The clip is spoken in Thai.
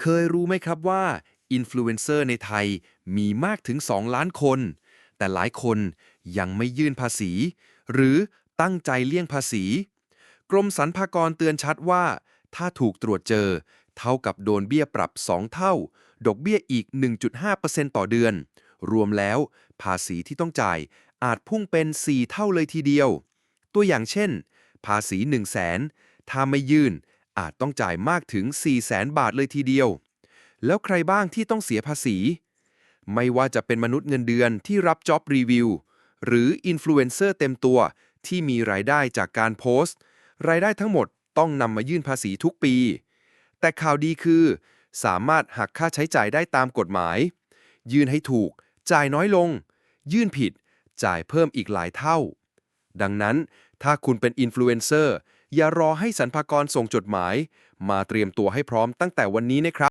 เคยรู้ไหมครับว่าอินฟลูเอนเซอร์ในไทยมีมากถึง 2 ล้านคน แต่หลายคนยังไม่ยื่นภาษี หรือตั้งใจเลี่ยงภาษี กรมสรรพากรเตือนชัดว่า ถ้าถูกตรวจเจอ เท่ากับโดนเบี้ยปรับ 2 เท่า ดอกเบี้ยอีก 1.5%ต่อเดือน รวมแล้ว ภาษีที่ต้องจ่ายอาจพุ่งเป็น 4 เท่าเลยทีเดียว ตัวอย่างเช่น ภาษี 1 0 0 0 0แสนถ้าไม่ยื่น อาจต้องจ่ายมากถึง 4 0 0แสนบาทเลยทีเดียว แล้วใครบ้างที่ต้องเสียภาษี ไม่ว่าจะเป็นมนุษย์เงินเดือนที่รับจ็อบรีวิวหรืออินฟลูเอนเซอร์เต็มตัวที่มีรายได้จากการโพสต์ รายได้ทั้งหมดต้องนำมายื่นภาษีทุกปี แต่ข่าวดีคือ สามารถหักค่าใช้จ่ายได้ตามกฎหมาย ยื่นให้ถูก จ่ายน้อยลง ยื่นผิด จ่ายเพิ่มอีกหลายเท่า ดังนั้นถ้าคุณเป็นอินฟลูเอนเซอร์ อย่ารอให้สรรพากรส่งจดหมาย มาเตรียมตัวให้พร้อมตั้งแต่วันนี้นะครับ